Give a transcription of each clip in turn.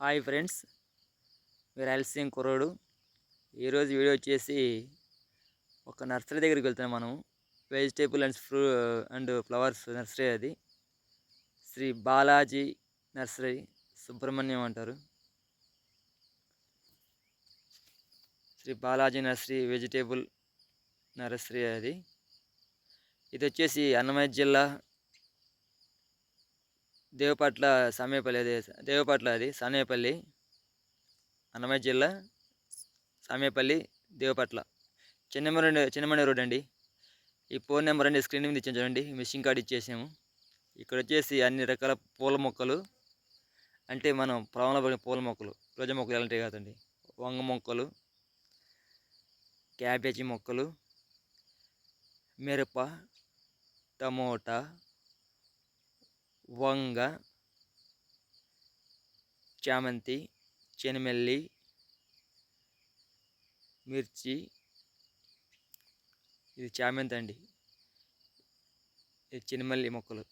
Hi friends మీరు LCM కుర్రోడు. ఈరోజు వీడియో వచ్చేసి ఒక నర్సరీ దగ్గరికి వెళ్తున్నాం మనం. Vegetable and fruit and flowers nursery అది. శ్రీ బాలాజీ నర్సరీ సుబ్రహ్మణ్యం అంటారు. Sri Balaji nursery vegetable nursery అది. ఇది వచ్చేసి అన్నమయ్య జిల్లా దేవపట్ల సమీపల్లి అది దేవపట్ల అది సమీపల్లి అన్నమయ్య జిల్లా సమీపల్లి దేవపట్ల. చిన్నమరి చిన్నమణి రోడ్ అండి. ఈ ఫోన్ నెంబర్ అండి స్క్రీన్ మీద ఇచ్చాను చూడండి. మిషన్ కార్డ్ ఇచ్చేసాము. ఇక్కడ వచ్చేసి అన్ని రకాల పూల మొక్కలు అంటే మనం పొలంలో పడిన పూల మొక్కలు రోజ మొక్కలు ఎలాంటివి కాదండి. వంగ మొక్కలు క్యాబేజీ మొక్కలు మిరప టమోటా వంగ చామంతి చెనిమల్లి మిర్చి. ఇది చామంతి అండి. ఇది చెనిమల్లి మొక్కలు.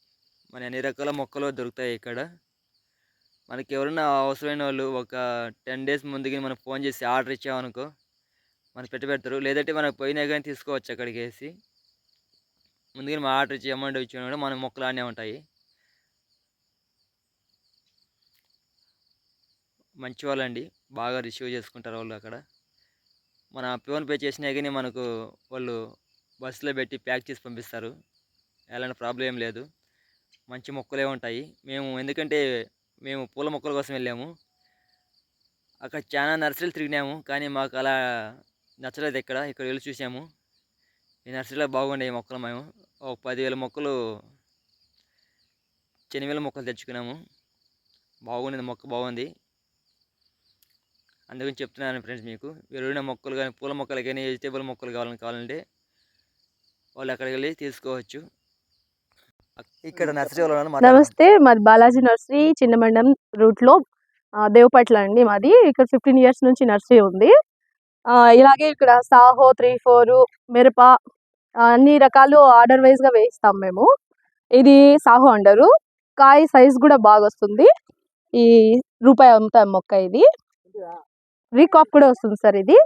మన అన్ని రకాల మొక్కలు దొరుకుతాయి ఇక్కడ? మనకి ఎవరైనా అవసరమైన వాళ్ళు ఒక టెన్ డేస్ ముందుకి మనం ఫోన్ చేసి ఆర్డర్ ఇచ్చామనుకో మనకు పెట్టి పెడతారు. లేదంటే మనకు పోయినా కానీ తీసుకోవచ్చు అక్కడికి వేసి. ముందుగా మనం ఆర్డర్ ఇచ్చి అమౌంట్ ఇచ్చిన కూడా మన మొక్కలు ఆనే ఉంటాయి. మంచి వాళ్ళండి. బాగా రిసీవ్ చేసుకుంటారు వాళ్ళు అక్కడ. మన ఫోన్పే చేసినా కానీ మనకు వాళ్ళు బస్సులో పెట్టి ప్యాక్ చేసి పంపిస్తారు. ఎలాంటి ప్రాబ్లం ఏం లేదు. మంచి మొక్కలే ఉంటాయి. మేము ఎందుకంటే మేము పూల మొక్కల కోసం వెళ్ళాము. అక్కడ చాలా నర్సరీలు తిరిగినాము. కానీ మాకు అలా నచ్చలేదు ఇక్కడ ఇక్కడ వెళ్ళి చూసాము. ఈ నర్సరీలో బాగుండే మొక్కలు మేము. ఒక పదివేల మొక్కలు చెనివేల మొక్కలు తెచ్చుకున్నాము. బాగుంది. మొక్క బాగుంది. అందుకని చెప్తున్నాను ఫ్రెండ్స్ మీకు. విలువైన మొక్కలు కానీ పూల మొక్కలు కానీ వెజిటేబుల్ మొక్కలు కావాలని కావాలంటే వాళ్ళు అక్కడికి వెళ్ళి తీసుకోవచ్చు. ఇక్కడ నర్సరీ నమస్తే మాది బాలాజీ నర్సరీ చిన్నమండం రూట్లో. దేవపట్ల అండి మాది. ఇక్కడ ఫిఫ్టీన్ ఇయర్స్ నుంచి నర్సరీ ఉంది. ఆ, ఇలాగే ఇక్కడ సాహో త్రీ ఫోర్ మిరప అన్ని రకాలు ఆర్డర్ వైజ్గా వేయిస్తాం మేము. ఇది సాహో అంటారు కాయ సైజ్ కూడా బాగా వస్తుంది ఈ రూపాయి అమ్ముతాం మొక్క ఇది. రీకాప్ కూడా వస్తుంది సార్ ఇది.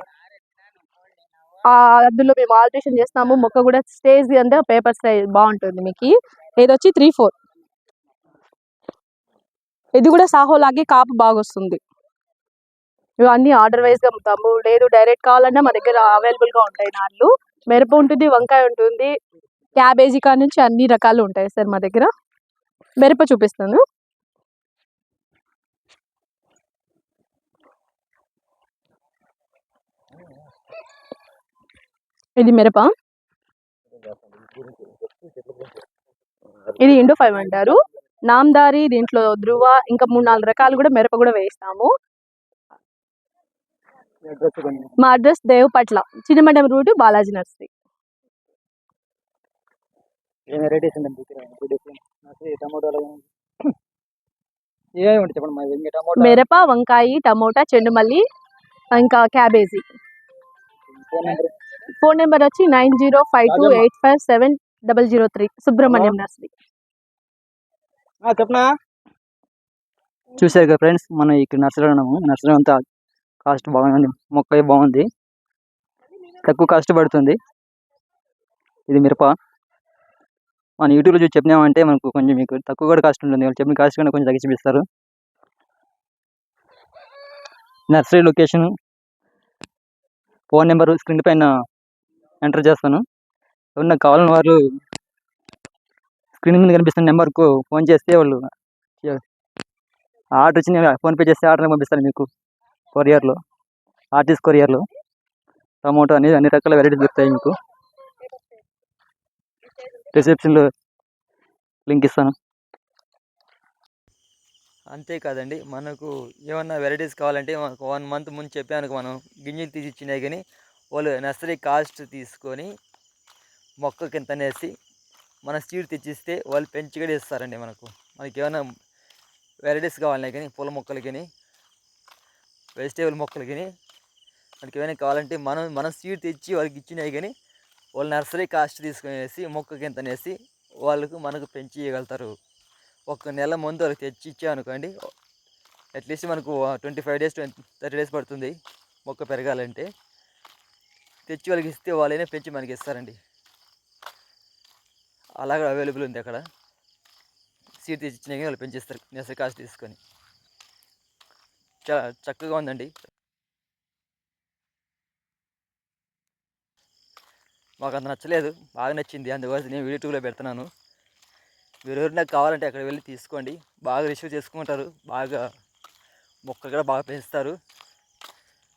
ఆ, అందులో మేము ఆల్టరేషన్ చేస్తాము. మొక్క కూడా స్టేజ్ అంటే పేపర్ సైజ్ బాగుంటుంది మీకు. ఇది వచ్చి త్రీ ఫోర్. ఇది కూడా సాహో లాగే కాపు బాగా వస్తుంది ఇవన్నీ ఆర్డర్ వైజ్గా అమ్ముతాము. లేదు డైరెక్ట్ కావాలన్నా మా దగ్గర అవైలబుల్గా ఉంటాయి నార్లు. మిరప ఉంటుంది వంకాయ ఉంటుంది క్యాబేజీ కాడ నుంచి అన్ని రకాలు ఉంటాయి సార్ మా దగ్గర. మిరప చూపిస్తాను. ఇది మిరప. ఇది ఇండో ఫైవ్ అంటారు. నామ్దారి దీంట్లో ధృవ ఇంకా మూడు నాలుగు రకాలు కూడా మిరప కూడా వేయిస్తాము. మా address Devapatla Chinnamandem route Balaji nursery. మిరప వంకాయ టమోటా చెండుమల్లి ఇంకా క్యాబేజీ. ఫోన్ నెంబర్ వచ్చి nine zero five two eight five seven double zero three. Subrahmanyam nursery. చెప్పనా? చూసారు కదా ఫ్రెండ్స్ మనం ఇక్కడ నర్సరీ ఉన్నాము. నర్సరీ అంతా కాస్ట్ బాగుంది. మొక్క బాగుంది. తక్కువ కాస్ట్ పడుతుంది. ఇది మిరప. మన యూట్యూబ్లో చూసి చెప్పినామంటే మనకు కొంచెం మీకు తక్కువ కూడా కాస్ట్ ఉంటుంది. వాళ్ళు చెప్పిన కాస్ట్ కన్నా కొంచెం తగ్గించి ఇస్తారు nursery location phone number screen పైన ఎంటర్ చేస్తాను. నాకు కావాలని వారు స్క్రీన్ మీద కనిపిస్తున్న నెంబర్కు ఫోన్ చేస్తే వాళ్ళు ఆర్డర్ వచ్చి ఫోన్పే చేస్తే ఆర్డర్ పంపిస్తాను మీకు కొరియర్లో ఆర్టిస్ట్ కొరియర్లో టమోటో అనేది అన్ని రకాల వెరైటీస్ దొరుకుతాయి మీకు. రిసెప్షన్లో లింక్ ఇస్తాను. అంతేకాదండి మనకు ఏమన్నా వెరైటీస్ కావాలంటే మనకు వన్ మంత్ ముందు చెప్పాను మనం గింజలు తీసి ఇచ్చినాయి కానీ వాళ్ళు నర్సరీ కాస్ట్ తీసుకొని మొక్కకి ఎంత మన సీడ్ తెచ్చిస్తే వాళ్ళు పెంచి కూడా ఇస్తారండి మనకు. మనకి ఏమైనా వెరైటీస్ కావాలన్నా కానీ పూల మొక్కలు కానీ వెజిటేబుల్ మొక్కలు కానీ మనకి ఏమైనా కావాలంటే మనం మనం సీడ్ తెచ్చి వాళ్ళకి ఇచ్చినాయి కానీ వాళ్ళు నర్సరీ కాస్ట్ తీసుకునేసి మొక్కకి ఎంత వాళ్ళకు మనకు పెంచి ఇవ్వగలుగుతారు ఒక నెల ముందు వాళ్ళకి తెచ్చి ఇచ్చామనుకోండి అట్లీస్ట్ మనకు twenty five days thirty days పడుతుంది మొక్క పెరగాలంటే. తెచ్చి వాళ్ళకి ఇస్తే వాళ్ళైనా పెంచి మనకి ఇస్తారండి. అలాగే అవైలబుల్ ఉంది అక్కడ. సీట్ తీసి ఇచ్చినాక వాళ్ళు పెంచిస్తారు. నెసరి కాస్ట్ తీసుకొని. చాలా చక్కగా ఉందండి. మాకు అంత నచ్చలేదు. బాగా నచ్చింది. అందుకోసం నేను యూట్యూబ్లో పెడుతున్నాను. మీరు ఎవరు నాకు కావాలంటే అక్కడ వెళ్ళి తీసుకోండి. బాగా రిసీవ్ చేసుకుంటారు. బాగా మొక్కలు కూడా బాగా పెంచుతారు.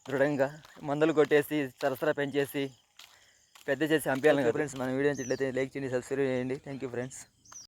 దృఢంగా మందులు కొట్టేసి సరసరా పెంచేసి పెద్ద చేసి పంపించాలి ఫ్రెండ్స్ మన వీడియో నచ్చినట్లయితే లైక్ చేయండి సబ్స్క్రైబ్ చేయండి. Thank you friends